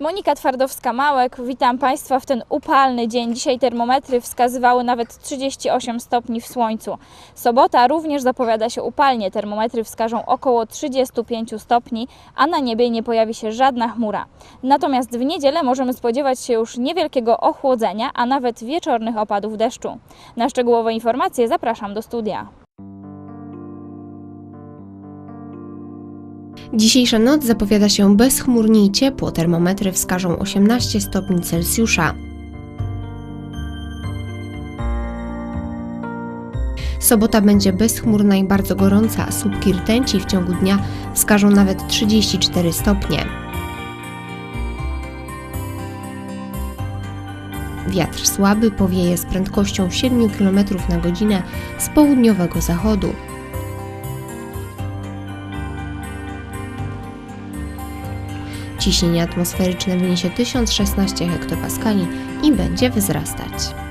Monika Twardowska-Małek, witam Państwa w ten upalny dzień. Dzisiaj termometry wskazywały nawet 38 stopni w słońcu. Sobota również zapowiada się upalnie. Termometry wskażą około 35 stopni, a na niebie nie pojawi się żadna chmura. Natomiast w niedzielę możemy spodziewać się już niewielkiego ochłodzenia, a nawet wieczornych opadów deszczu. Na szczegółowe informacje zapraszam do studia. Dzisiejsza noc zapowiada się bezchmurnie i ciepło. Termometry wskażą 18 stopni Celsjusza. Sobota będzie bezchmurna i bardzo gorąca, słupki rtęci w ciągu dnia wskażą nawet 34 stopnie. Wiatr słaby powieje z prędkością 7 km na godzinę z południowego zachodu. Ciśnienie atmosferyczne wyniesie 1016 hektopaskali i będzie wzrastać.